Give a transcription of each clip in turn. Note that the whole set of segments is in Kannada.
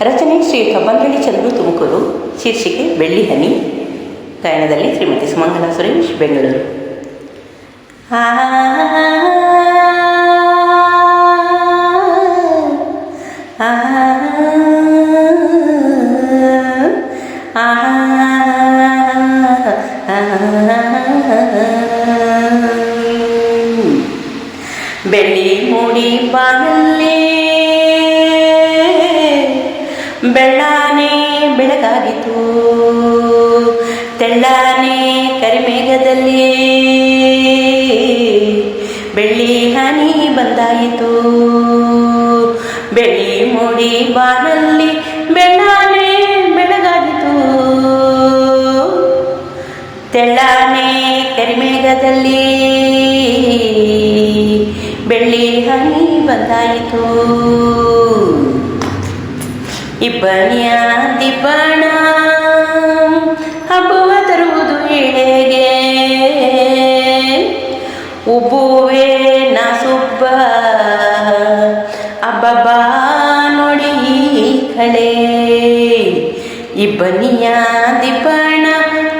ರಚನೆ ಶ್ರೀ ಕಬ್ಬಂಗಳ್ಳಿ ಚಂದ್ರು ತುಮಕೂರು ಶೀರ್ಷಿಕೆ ಬೆಳ್ಳಿ ಹನಿ ಗಾಯನದಲ್ಲಿ ಶ್ರೀಮತಿ ಸುಮಂಗಲ ಸುರೇಶ್ ಬೆಂಗಳೂರು ಬೆಳ್ಳಿ ಮೂಡಿ ಬಾನಲ್ಲಿ ತೆಳ್ಳಾನೆ ಕರಿಮೇಘದಲ್ಲಿ. ಬೆಳ್ಳಿ ಹನಿ ಬಂದಾಯಿತು. ಬೆಳ್ಳಿ ಮೂಡಿ ಬಾನಲ್ಲಿ ಬೆಳ್ಳಾನೆ ಬೆಳಗಾಗಿತು ತೆಳ್ಳಾನೆ ಕರಿಮೇಘದಲ್ಲಿ. ಬೆಳ್ಳಿ ಹನಿ ಬಂದಾಯಿತು. ಇಬ್ಬನಿಯ ದಿಬ್ಬಣ ಹಬ್ಬವ ತರುವುದು ಹೇಗೆ? ಉಬ್ಬುವೆ ನಾ ಸುಬ್ಬ. ಅಬ್ಬಬ್ಬ ನೋಡಿ ಕಳೆ. ಇಬ್ಬನಿಯ ದಿಬ್ಬಣ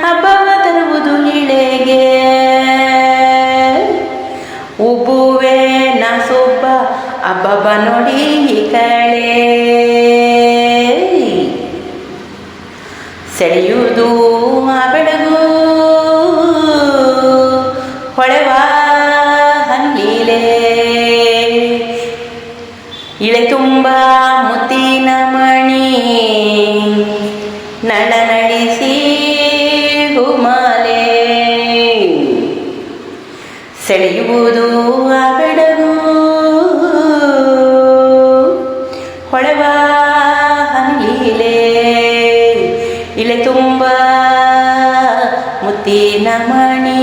ಹಬ್ಬವ ತರುವುದು ಇಳೆಗೆ ಉಬ್ಬುವೆ ನಾ ಸುಬ್ಬ, ಅಬ್ಬಬ್ಬ ನೋಡಿ ಕಳೆ. ಸೆಳೆಯುವುದು ಇಳೆ ತುಂಬ ಮುತ್ತಿನ ಮಣಿ ನಳ ನಡಿಸಿ ಹುಮಾಲೆ ಸೆಳೆಯುವುದು ಆ ಬೆಡಗು. ಹೊಳೆವ ಹನಿಲೀಲೆ ಇಳೆ ತುಂಬ ಮುತ್ತಿನ ಮಣಿ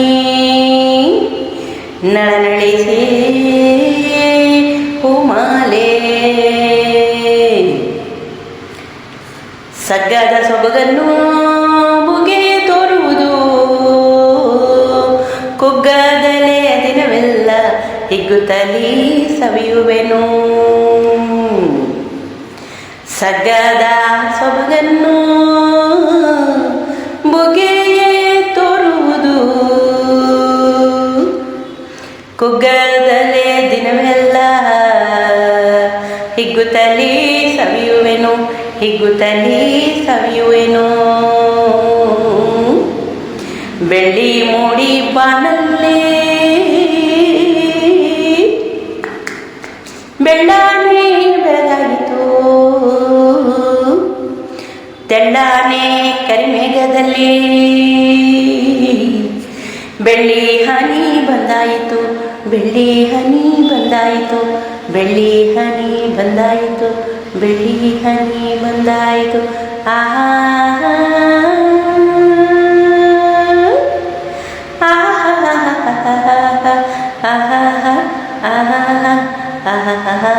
ನಳನಳಿಸಿ ಹೂಮಾಲೆ ಸಗ್ಗದ ಸೊಬಗನ್ನು ಮುಗೆ ತೋರುವುದು. ಕುಗ್ಗದಲೆ ದಿನವೆಲ್ಲ ಹಿಗ್ಗುತ್ತಲೀ ಸವಿಯುವೆನು. ಸಗ್ಗದ ಸೊಬಗನ್ನು ಬುಗೆಯೇ ತೋರುವುದು. ಕುಗ್ಗದಲೆ ಹಿಗ್ಗುತ್ತಲೀ ಸವಿಯುವೆನು ಹಿಗ್ಗುತ್ತಲೀ ಸವಿಯುವೆನು. ಬೆಳ್ಳಿ ಮೂಡಿ ಬಾನಲ್ಲೇ, ಬೆಳ್ಳಾನೆ ಬೆಳಗಾಯಿತು. ತೆಳ್ಳಾನೆ ಕರಿಮೇಘದಲ್ಲಿ, ಬೆಳ್ಳಿ ಹನಿ ಬಂದಾಯಿತು, ಬೆಳ್ಳಿ ಹನಿ ಬಂದಾಯಿತು. ಬೆಳ್ಳಿ ಹನಿ ಬಂದಾಯಿತು ಬೆಳ್ಳಿ ಹನಿ ಬಂದಾಯಿತು ಆಹಾ ಆಹಾ ಆಹಾ ಆಹಾ ಆಹಾ